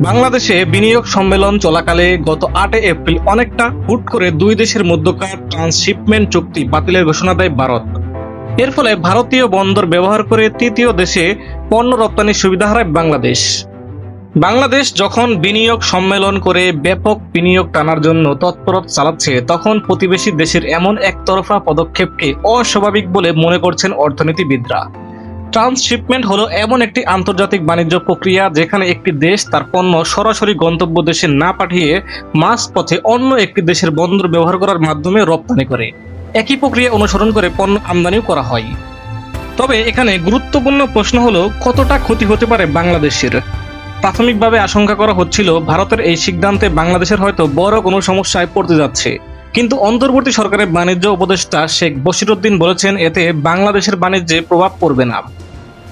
বাংলাদেশে বিনিয়োগ সম্মেলন চলাকালে গত আটই এপ্রিল অনেকটা হুট করে দুই দেশের মধ্যকার ট্রান্সশিপমেন্ট চুক্তি বাতিলের ঘোষণা দেয় ভারত। এর ফলে ভারতীয় বন্দর ব্যবহার করে তৃতীয় দেশে পণ্য রপ্তানির সুবিধা হারায় বাংলাদেশ। বাংলাদেশ যখন বিনিয়োগ সম্মেলন করে ব্যাপক বিনিয়োগ টানার জন্য তৎপরতা চালাচ্ছে, তখন প্রতিবেশী দেশের এমন একতরফা পদক্ষেপকে অস্বাভাবিক বলে মনে করছেন অর্থনীতিবিদরা। ট্রান্সশিপমেন্ট হলো এমন একটি আন্তর্জাতিক বাণিজ্য প্রক্রিয়া যেখানে একটি দেশ তার পণ্য সরাসরি গন্তব্য দেশে না পাঠিয়ে মাস পথে অন্য একটি দেশের বন্দর ব্যবহার করার মাধ্যমে রপ্তানি করে। একই প্রক্রিয়া অনুসরণ করে পণ্য আমদানিও করা হয়। তবে এখানে গুরুত্বপূর্ণ প্রশ্ন হলো, কতটা ক্ষতি হতে পারে বাংলাদেশের? প্রাথমিকভাবে আশঙ্কা করা হচ্ছিল, ভারতের এই সিদ্ধান্তে বাংলাদেশের হয়তো বড় কোনো সমস্যায় পড়তে যাচ্ছে। কিন্তু অন্তর্বর্তী সরকারের বাণিজ্য উপদেষ্টা শেখ বশিরউদ্দিন বলেছেন, এতে বাংলাদেশের বাণিজ্যে প্রভাব পড়বে না।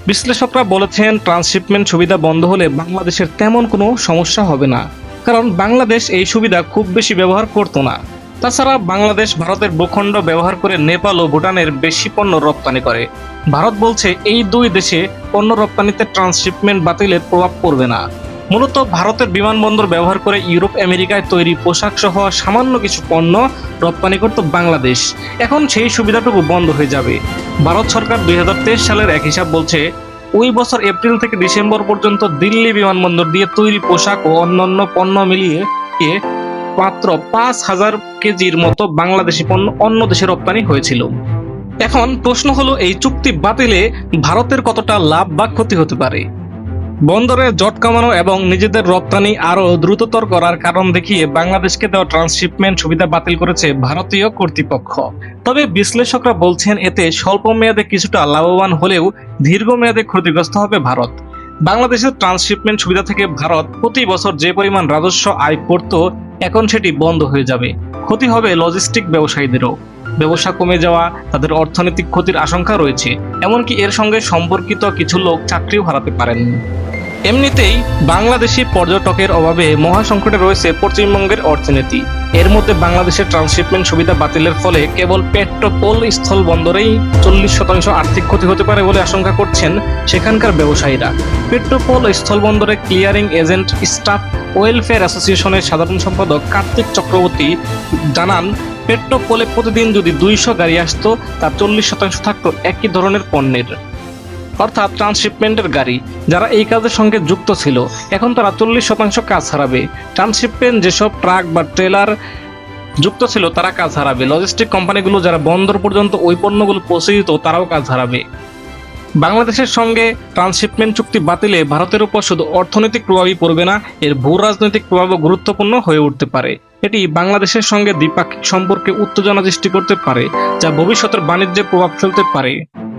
বিশ্লেষকরা বলেছেন, ট্রান্সশিপমেন্ট সুবিধা বন্ধ হলে বাংলাদেশের তেমন কোনো সমস্যা হবে না। কারণ বাংলাদেশ এই সুবিধা খুব বেশি ব্যবহার করতো না। তাছাড়া বাংলাদেশ ভারতের ভূখণ্ড ব্যবহার করে নেপাল ও ভুটানের বেশি পণ্য রপ্তানি করে। ভারত বলছে, এই দুই দেশে পণ্য রপ্তানিতে ট্রান্সশিপমেন্ট বাতিলের প্রভাব পড়বে না। মূলত ভারতের বিমানবন্দর ব্যবহার করে ইউরোপ, আমেরিকায় তৈরি পোশাক সহ সামান্য কিছু পণ্য রপ্তানি করত বাংলাদেশ। এখন সেই সুবিধাটুকু বন্ধ হয়ে যাবে। ভারত সরকার দুই হাজার তেইশ সালের এক হিসাব বলছে ওই বছর এপ্রিল থেকে ডিসেম্বর পর্যন্ত দিল্লি বিমানবন্দর দিয়ে তৈরি পোশাক ও অন্যান্য পণ্য মিলিয়ে মাত্র পাঁচ হাজার কেজির মতো বাংলাদেশি পণ্য অন্য দেশে রপ্তানি হয়েছিল। এখন প্রশ্ন হলো, এই চুক্তি বাতিলে ভারতের কতটা লাভ বা ক্ষতি হতে পারে? বন্দরে জট কামানো এবং নিজেদের রপ্তানি আরও দ্রুততর করার কারণ দেখিয়ে বাংলাদেশকে দেওয়া ট্রান্সশিপমেন্ট সুবিধা বাতিল করেছে ভারতীয় কর্তৃপক্ষ। তবে বিশ্লেষকরা বলছেন এতে স্বল্প মেয়াদে কিছুটা লাভবান হলেও দীর্ঘমেয়াদে ক্ষতিগ্রস্ত হবে ভারত। বাংলাদেশের ট্রান্সশিপমেন্ট সুবিধা থেকে ভারত প্রতি বছর যে পরিমাণ রাজস্ব আয় করত, এখন সেটি বন্ধ হয়ে যাবে। ক্ষতি হবে লজিস্টিক ব্যবসায়ীদেরও। ব্যবসা কমে যাওয়া, তাদের অর্থনৈতিক ক্ষতির আশঙ্কা রয়েছে, এমনকি এর সঙ্গে সম্পর্কিত কিছু লোক চাকরিও হারাতে পারেন এমনিতেই বাংলাদেশি পর্যটকের অভাবে মহাসংকটে রয়েছে পশ্চিমবঙ্গের অর্থনীতি। এর মধ্যে বাংলাদেশের ট্রান্সশিপমেন্ট সুবিধা বাতিলের ফলে কেবল পেট্রোপোল স্থল বন্দরেই চল্লিশ শতাংশ আর্থিক ক্ষতি হতে পারে বলে আশঙ্কা করছেন সেখানকার ব্যবসায়ীরা। পেট্রোপোল স্থলবন্দরে ক্লিয়ারিং এজেন্ট স্টাফ ওয়েলফেয়ার অ্যাসোসিয়েশনের সাধারণ সম্পাদক কার্তিক চক্রবর্তী জানান, পেট্রোপোলে প্রতিদিন যদি দুইশো গাড়ি আসতো, তার চল্লিশ শতাংশ থাকতো একই ধরনের পণ্যের। অর্থাৎ ট্রান্সশিপমেন্টের গাড়ি, যারা এই কাজের সঙ্গে যুক্ত ছিল, এখন তারা চল্লিশ শতাংশ কাজ হারাবে। ট্রান্সশিপমেন্ট যেসব ট্রাক বা ট্রেলার যুক্ত ছিল, তারা কাজ হারাবে। লজিস্টিক কোম্পানিগুলো যারা বন্দর পর্যন্ত ওই পণ্যগুলো পৌঁছে দিত, তারাও কাজ হারাবে। বাংলাদেশের সঙ্গে ট্রান্সশিপমেন্ট চুক্তি বাতিলে ভারতের উপর শুধু অর্থনৈতিক প্রভাবই পড়বে না, এর ভূ রাজনৈতিক প্রভাবও গুরুত্বপূর্ণ হয়ে উঠতে পারে। এটি বাংলাদেশের সঙ্গে দ্বিপাক্ষিক সম্পর্কে উত্তেজনা সৃষ্টি করতে পারে, যা ভবিষ্যতের বাণিজ্যে প্রভাব ফেলতে পারে।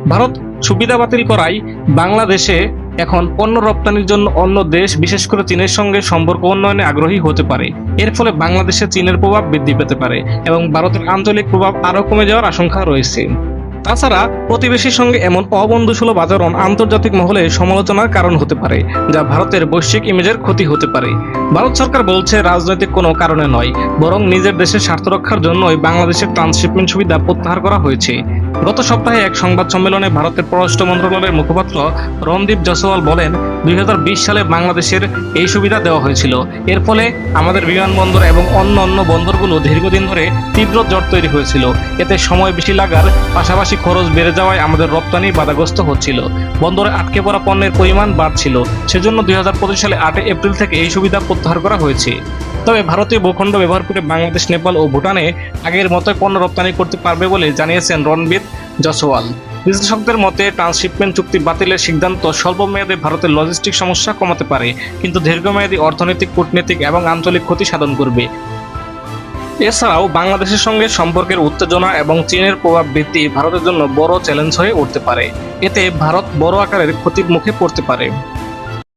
ভারত সুবিধা বাতিল করায় বাংলাদেশে এখন পণ্য রপ্তানির জন্য অন্য দেশ, বিশেষ করে চীনের সঙ্গে সম্পর্ক উন্নয়নে আগ্রহী হতে পারে। এর ফলে বাংলাদেশে চীনের প্রভাব বৃদ্ধি পেতে পারে এবং ভারতের আঞ্চলিক প্রভাব আরও কমে যাওয়ার আশঙ্কা রয়েছে। তাছাড়া প্রতিবেশীর সঙ্গে এমন অবন্ধুসুলভ আচরণ আন্তর্জাতিক মহলে সমালোচনার কারণ হতে পারে, যা ভারতের বৈশ্বিক ইমেজের ক্ষতি হতে পারে। ভারত সরকার বলছে, রাজনৈতিক কোনো কারণে নয়, বরং নিজের দেশের স্বার্থ রক্ষার জন্যই বাংলাদেশের ট্রান্সশিপমেন্ট সুবিধা প্রত্যাহার করা হয়েছে। গত সপ্তাহে এক সংবাদ সম্মেলনে ভারতের পররাষ্ট্র মন্ত্রণালয়ের মুখপাত্র রণদীপ জসওয়াল বলেন, দুই হাজার বিশ সালে বাংলাদেশের এই সুবিধা দেওয়া হয়েছিল। এর ফলে আমাদের বিমানবন্দর এবং অন্য অন্য বন্দরগুলো দীর্ঘদিন ধরে তীব্র জট তৈরি হয়েছিল। এতে সময় বেশি লাগার পাশাপাশি খরচ বেড়ে যাওয়ায় আমাদের রপ্তানি বাধাগ্রস্ত হচ্ছিল। বন্দরে আটকে পড়া পণ্যের পরিমাণ বাড়ছিল। সেজন্য দুই হাজার পঁচিশ সালে আটই এপ্রিল থেকে এই সুবিধা প্রত্যাহার করা হয়েছে। তবে ভারতীয় ভূখণ্ড ব্যবহার করে বাংলাদেশ, নেপাল ও ভুটানে আগের মতো পণ্য রপ্তানি করতে পারবে বলে জানিয়েছেন রণবীর জসওয়াল বিশ্লেষকদের মতে, ট্রান্সশিপমেন্ট চুক্তি বাতিলের সিদ্ধান্ত স্বল্প মেয়াদে ভারতের লজিস্টিক সমস্যা কমাতে পারে, কিন্তু দীর্ঘমেয়াদী অর্থনৈতিক, কূটনীতিক এবং আঞ্চলিক ক্ষতি সাধন করবে। এছাড়াও বাংলাদেশের সঙ্গে সম্পর্কের উত্তেজনা এবং চীনের প্রভাব বৃদ্ধি ভারতের জন্য বড় চ্যালেঞ্জ হয়ে উঠতে পারে। এতে ভারত বড় আকারের ক্ষতির মুখে পড়তে পারে।